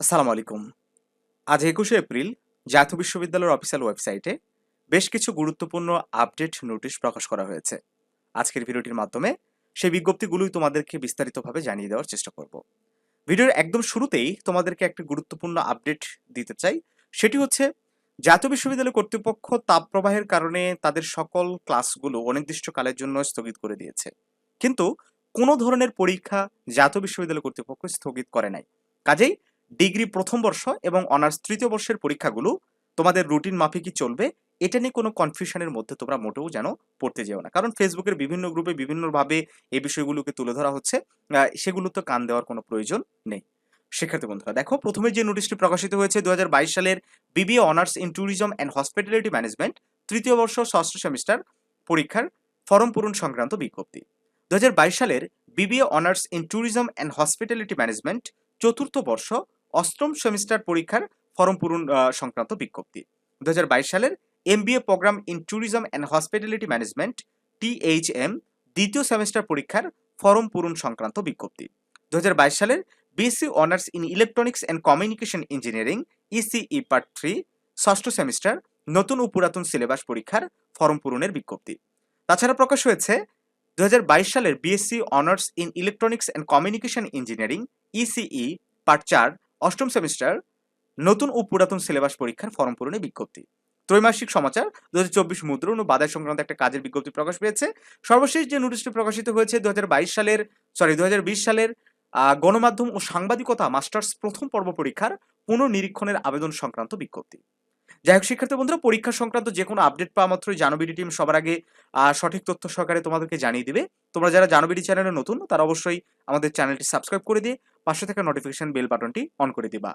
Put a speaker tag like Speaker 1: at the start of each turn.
Speaker 1: আসসালামু আলাইকুম। আজ একুশে এপ্রিল, জাতীয় বিশ্ববিদ্যালয়ের অফিসিয়াল ওয়েবসাইটে বেশ কিছু গুরুত্বপূর্ণ আপডেট নোটিশ প্রকাশ করা হয়েছে। আজকের ভিডিওটির মাধ্যমে সেই বিজ্ঞপ্তিগুলোই তোমাদেরকে বিস্তারিতভাবে জানিয়ে দেওয়ার চেষ্টা করব। ভিডিওর একদম শুরুতেই তোমাদেরকে একটি গুরুত্বপূর্ণ আপডেট দিতে চাই। সেটি হচ্ছে, জাতীয় বিশ্ববিদ্যালয় কর্তৃপক্ষ তাপপ্রবাহের কারণে তাদের সকল ক্লাসগুলো অনির্দিষ্টকালের জন্য স্থগিত করে দিয়েছে। কিন্তু কোনো ধরনের পরীক্ষা জাতীয় বিশ্ববিদ্যালয় কর্তৃপক্ষ স্থগিত করে নাই। কাজেই ডিগ্রি প্রথম বর্ষ এবং অনার্স তৃতীয় বর্ষের পরীক্ষাগুলো, তোমাদের রুটিন মাফিকই চলবে? এটা নিয়ে কোনো কনফিউশনের মধ্যে তোমরা মোটেও যেন পড়তে যেও না। কারণ ফেসবুকের বিভিন্ন গ্রুপে বিভিন্নভাবে এই বিষয়গুলোকে তুলে ধরা হচ্ছে সেগুলো তো কান দেওয়ার কোনো প্রয়োজন নেই। শিক্ষার্থী বন্ধুরা, দেখো, প্রথমে যে নোটিশটি প্রকাশিত হয়েছে দু হাজার বাইশ সালের BBA honours in tourism and hospitality management তৃতীয় বর্ষ ষষ্ঠ সেমিস্টার পরীক্ষার ফর্ম পূরণ সংক্রান্ত বিজ্ঞপ্তি। দু হাজার বাইশ সালের BBA honours in tourism and hospitality management চতুর্থ বর্ষ অষ্টম সেমিস্টার পরীক্ষার ফর্ম পূরণ সংক্রান্ত বিজ্ঞপ্তি। দু হাজার বাইশ সালের MBA program in tourism and hospitality management THM দ্বিতীয় সেমিস্টার পরীক্ষার ফর্ম পূরণ সংক্রান্ত বিজ্ঞপ্তি। দু হাজার বাইশ সালের BSc honours in electronics and communication engineering ECE part three, ষষ্ঠ সেমিস্টার নতুন ও পুরাতন সিলেবাস পরীক্ষার ফর্ম পূরণের বিজ্ঞপ্তি। তাছাড়া প্রকাশ হয়েছে দু হাজার বাইশ সালের BSc honours in electronics and communication engineering ECE part চার অষ্টম সেমিস্টার, নতুন ও পুরাতন সিলেবাস পরীক্ষার ফর্ম পূরণের বিজ্ঞপ্তি। ত্রৈমাসিক সমাচার দু হাজার চব্বিশ মুদ্রণ ও বাজার সংক্রান্ত একটা কাজের বিজ্ঞপ্তি প্রকাশ পেয়েছে। সর্বশেষ যে নোটিশটি প্রকাশিত হয়েছে দু হাজার বাইশ সালের সরি দু হাজার বিশ সালের গণমাধ্যম ও সাংবাদিকতা মাস্টার্স প্রথম পর্ব পরীক্ষার পুনর্নিরীক্ষণের আবেদন সংক্রান্ত বিজ্ঞপ্তি। যাই হোক, শিক্ষার্থী বন্ধুরা, পরীক্ষা সংক্রান্ত যে কোনো আপডেট পাওয়া মাত্রই জানবিডি টিম সবার আগে সঠিক তথ্য সহকারে তোমাদেরকে জানিয়ে দিবে। তোমরা যারা জানবিডি চ্যানেলে নতুন, তারা অবশ্যই আমাদের চ্যানেলটি সাবস্ক্রাইব করে দিয়ে পাশে থাকা নোটিফিকেশন বেল বাটনটি অন করে দিবা।